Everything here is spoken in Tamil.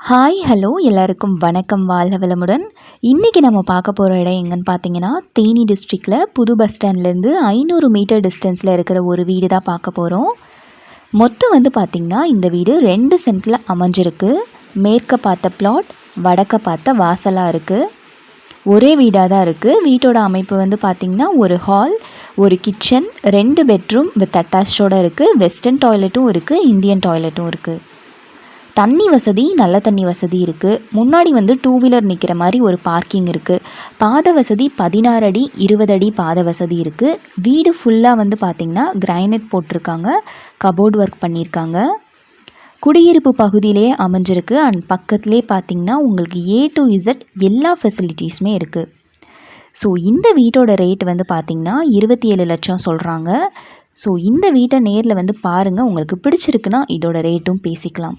ஹாய் ஹலோ எல்லாருக்கும் வணக்கம் வாழ்க வளமுடன். இன்றைக்கி நம்ம பார்க்க போகிற இடம் எங்கன்னு பார்த்தீங்கன்னா தேனி டிஸ்ட்ரிக்டில் புது பஸ் ஸ்டாண்ட்லேருந்து ஐநூறு மீட்டர் டிஸ்டன்ஸில் இருக்கிற ஒரு வீடு தான் பார்க்க போகிறோம் மொத்தம் வந்து பார்த்திங்கன்னா இந்த வீடு ரெண்டு சென்ட்டில் அமைஞ்சிருக்கு. மேற்க பார்த்த பிளாட் வடக்க பார்த்த வாசலாக இருக்குது ஒரே வீடாக தான் இருக்குது வீட்டோட அமைப்பு வந்து பார்த்திங்கன்னா ஒரு ஹால் ஒரு கிச்சன் ரெண்டு பெட்ரூம் வித் அட்டாச்சோடு இருக்குது வெஸ்டர்ன் டாய்லெட்டும் இருக்குது இந்தியன் டாய்லெட்டும் இருக்குது தண்ணி வசதி நல்ல தண்ணி வசதி இருக்குது முன்னாடி வந்து டூ வீலர் நிற்கிற மாதிரி ஒரு பார்க்கிங் இருக்குது பாத வசதி பதினாறு அடி இருபது அடி பாத வசதி இருக்குது வீடு ஃபுல்லாக வந்து பார்த்திங்கன்னா கிரைனைட் போட்டிருக்காங்க. கபோர்ட் ஒர்க் பண்ணியிருக்காங்க குடியிருப்பு பகுதியிலே அமைஞ்சிருக்கு. அண்ட் பக்கத்துலேயே பார்த்திங்கன்னா உங்களுக்கு ஏ டு இசட் எல்லா ஃபெசிலிட்டிஸுமே இருக்குது ஸோ இந்த வீட்டோட ரேட் வந்து பார்த்திங்கன்னா இருபத்தி ஏழு லட்சம் சொல்கிறாங்க ஸோ இந்த வீட்டை நேரில் வந்து பாருங்கள் உங்களுக்கு பிடிச்சிருக்குன்னா இதோட ரேட்டும் பேசிக்கலாம்.